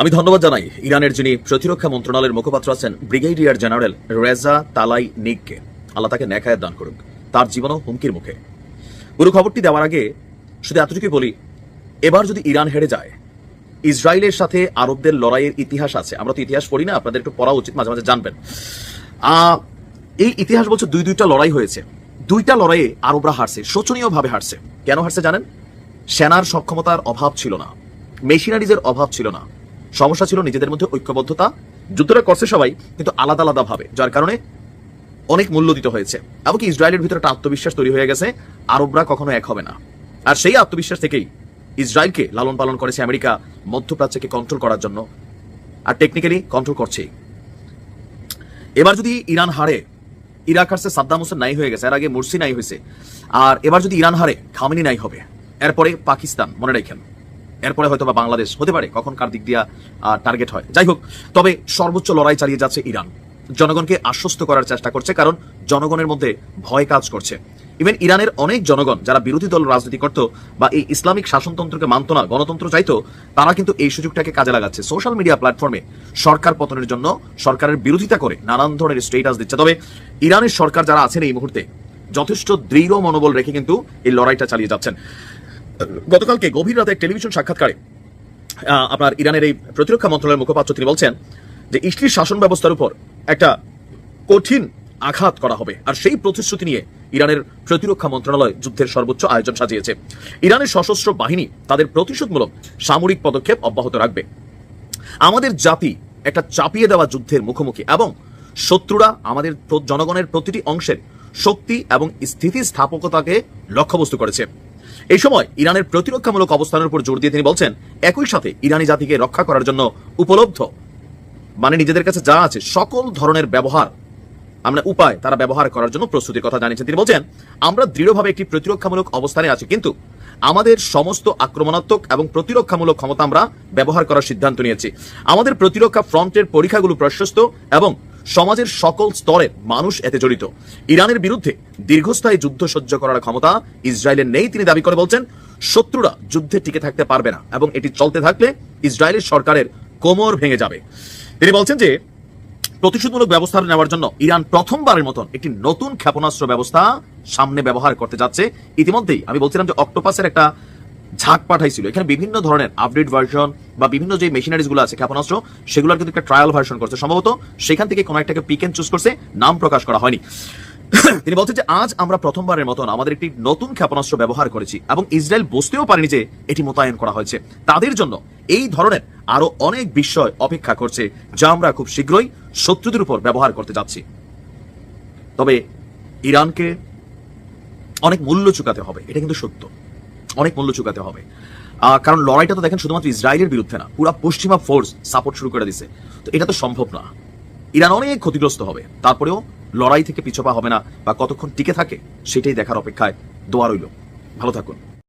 আমি ধন্যবাদ জানাই ইরানের যিনি প্রতিরক্ষা মন্ত্রণালয়ের মুখপাত্র আছেন ব্রিগেডিয়ার জেনারেল রেজা তালাই নিককে। আল্লাহ তাকে ন্যাকায়াত দান করুক। তার জীবনও হুমকির মুখে। পুরো খবরটি দেওয়ার আগে শুধু এতটুকুই বলি, এবার যদি ইরান হেরে যায়, ইসরায়েলের সাথে আরবদের লড়াইয়ের ইতিহাস আছে। আমরা তো ইতিহাস পড়ি না, আপনাদের একটু পড়া উচিত, মাঝে মাঝে জানবেন। এই ইতিহাস বলছে দুই দুইটা লড়াই হয়েছে। দুইটা লড়াইয়ে আরবরা হারছে, শোচনীয়ভাবে হারছে। কেন হারছে জানেন? সেনার সক্ষমতার অভাব ছিল না। মেশিনারিজের অভাব ছিল না। সমস্যা ছিল নিজেদের মধ্যে ঐক্যবদ্ধতা। যুদ্ধটা করছে সবাই, কিন্তু আলাদা আলাদা ভাবে, যার কারণে অনেক মূল্য দিতে হয়েছে। এমনকি ইসরায়েলের ভিতরে একটা আত্মবিশ্বাস তৈরি হয়ে গেছে, আরবরা কখনো এক হবে না। আর সেই আত্মবিশ্বাস থেকেই ইসরায়েলকে লালন পালন করেছে আমেরিকা মধ্যপ্রাচ্যকে কন্ট্রোল করার জন্য। আর টেকনিক্যালি কন্ট্রোল করছেই। এবার যদি ইরান হারে, ইরাক হারছে সাদ্দাম হোসেন নাই হয়ে গেছে, এর আগে মুরসি নাই হয়েছে। আর এবার যদি ইরান হারে, খামিনি নাই হবে। এরপরে পাকিস্তান, মনে রাখেন। এরপরে হয়তো বা বাংলাদেশ হতে পারে, কখন কার দিক দিয়া টার্গেট হয়। যাই হোক, তবে সর্বোচ্চ লড়াই চালিয়ে যাচ্ছে ইরান। জনগণকে আশ্বস্ত করার চেষ্টা করছে, কারণ জনগণের মধ্যে ভয় কাজ করছে। ইভেন ইরানের অনেক জনগণ, যারা বিরোধী দল রাজনীতি করত বা এই ইসলামিক শাসনতন্ত্রকে মানত না, গণতন্ত্র চাইতো, তারা কিন্তু এই সুযোগটাকে কাজে লাগাচ্ছে। সোশ্যাল মিডিয়া প্ল্যাটফর্মে সরকার পতনের জন্য সরকারের বিরোধিতা করে নানান ধরনের স্টেটাস দিচ্ছে। তবে ইরানের সরকার যারা আছেন এই মুহূর্তে, যথেষ্ট দৃঢ় মনোবল রেখে কিন্তু এই লড়াইটা চালিয়ে যাচ্ছেন। গতকালকে গভীর রাতে টেলিভিশন সাক্ষাৎকারে আপনার ইরানের এই প্রতিরক্ষা মন্ত্রণালয়ের মুখপাত্র তিনি বলছেন যে ইসলির শাসন ব্যবস্থার উপর একটা কঠিন আঘাত করা হবে। আর সেই প্রতিশ্রুতি নিয়ে ইরানের প্রতিরক্ষা মন্ত্রণালয় যুদ্ধের সর্বোচ্চ আয়োজন সাজিয়েছে। ইরানের সশস্ত্র বাহিনী তাদের প্রতিশোধমূলক সামরিক পদক্ষেপ অব্যাহত রাখবে। আমাদের জাতি একটা চাপিয়ে দেওয়া যুদ্ধের মুখোমুখি এবং শত্রুরা আমাদের জনগণের প্রতিটি অংশের শক্তি এবং স্থিতিস্থাপকতাকে লক্ষ্যবস্তু করেছে। এই সময় ইরানের প্রতিরক্ষামূলক অবস্থানের উপর জোর দিয়ে তিনি বলছেন, একই সাথে ইরানি জাতিকে রক্ষা করার জন্য উপলব্ধ। মানে নিজেদের কাছে যা আছে, সকল ধরনের ব্যবহার। আমরা উপায় তারা ব্যবহার করার জন্য প্রস্তুতির কথা জানিয়েছেন। তিনি বলছেন, আমরা দৃঢ়ভাবে একটি প্রতিরক্ষামূলক অবস্থানে আছি, কিন্তু আমাদের সমস্ত আক্রমণাত্মক এবং প্রতিরক্ষামূলক ক্ষমতা আমরা ব্যবহার করার সিদ্ধান্ত নিয়েছি। আমাদের প্রতিরক্ষা ফ্রন্টের পরীক্ষাগুলো প্রশস্ত এবং সমাজের সকল স্তরের মানুষ এতে জড়িত। ইরানের বিরুদ্ধে দীর্ঘস্থায়ী যুদ্ধ সহ্য করার ক্ষমতা ইসরায়েলের নেই, তিনি দাবি করে বলছেন, শত্রুরা যুদ্ধে টিকে থাকতে পারবে না এবং এটি চলতে থাকলে ইসরায়েলের সরকারের কোমর ভেঙে যাবে। তিনি বলছেন যে, প্রতিশোধমূলক ব্যবস্থা নেওয়ার জন্য ইরান প্রথমবারের মতন একটি নতুন ক্ষেপণাস্ত্র ব্যবস্থা সামনে ব্যবহার করতে যাচ্ছে। ইতিমধ্যেই আমি বলছিলাম যে, অক্টোপাসের একটা ঝাঁক পাঠাইছিল। এখানে বিভিন্ন ধরনের আপডেট ভার্সন বা বিভিন্ন যে মেশিনারিজগুলো আছে, ক্ষেপণাস্ত্র, সেগুলোর কিন্তু একটা ট্রায়াল ভার্সন করছে। সম্ভবত সেখান থেকে কোনো একটাকে পিক এন্ড চুজ করছে, নাম প্রকাশ করা হয়নি। তিনি বলছেন যে, আজ আমরা প্রথমবারের মতন আমাদের একটি নতুন ক্ষেপণাস্ত্র ব্যবহার করেছি এবং ইসরায়েল বুঝতেও পারেনি যে এটি মোতায়েন করা হয়েছে। তাদের জন্য এই ধরনের আরও অনেক বিষয় অপেক্ষা করছে, যা আমরা খুব শীঘ্রই শত্রুদের উপর ব্যবহার করতে যাচ্ছি। তবে ইরানকে অনেক মূল্য চুকাতে হবে, এটা কিন্তু সত্য। অনেক মূল্য চুকাতে হবে। কারণ লড়াইটা তো দেখেন শুধুমাত্র ইসরায়েলের বিরুদ্ধে না, পুরো পশ্চিমা ফোর্স সাপোর্ট শুরু করে দিছে। তো এটা তো সম্ভব না। ইরান অনেক ক্ষতিগ্রস্ত হবে, তারপরেও লড়াই থেকে পিছপা হবে না বা কতক্ষণ টিকে থাকে সেটাই দেখার অপেক্ষায় দোয়া রইল। ভালো থাকুন।